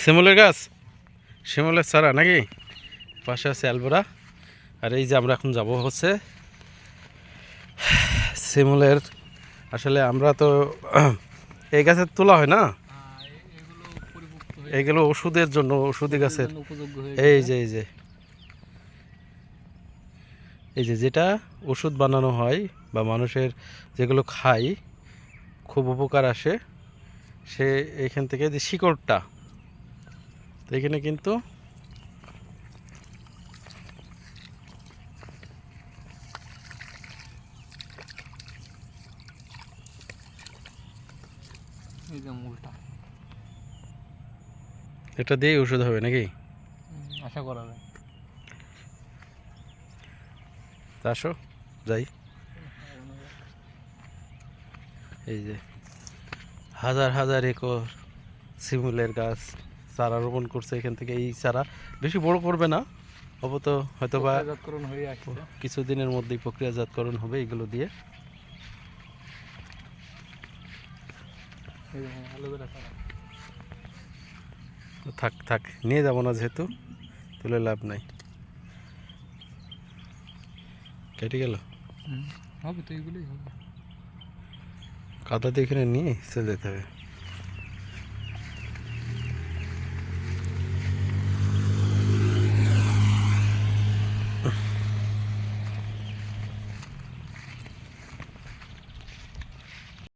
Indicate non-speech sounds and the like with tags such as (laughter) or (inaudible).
শিমুলের গাছ? শিমুলের চারা নাকি? পাশে আছে অ্যালবোরা আর এই যে আমরা এখন যাব হচ্ছে শিমুলের। আসলে আমরা তো (clears throat) এই গাছের তোলা হয় না? এগুলো ওষুধের জন্য, ওষুধি গাছের। এই যে এই যে। এই যে যেটা ওষুধ বানানো হয় বা মানুষের যেগুলো খাই খুব উপকার আসে। সে এখান থেকে যে শিকড়টা তো এখানে কিন্তু। এটা দিয়েই ওষুধ হবে নাকি? আশা করা যায়। আসো যাই। এই যে হাজার হাজার একর শিমুলের গাছ। চারা রোপণ করছে এখান থেকে এই চারা বেশি বড় করবে না অবত হয়তো বা কিছুদিনের মধ্যেই প্রক্রিয়াজাতকরণ হবে এগুলো দিয়ে। থাক থাক নিয়ে যাব না যেহেতু তুলে লাভ নাই। কেটে গেল? হবে তো এগুলোই হবে। কাদা দিয়ে এখানে নিয়ে চলে যেতে হবে।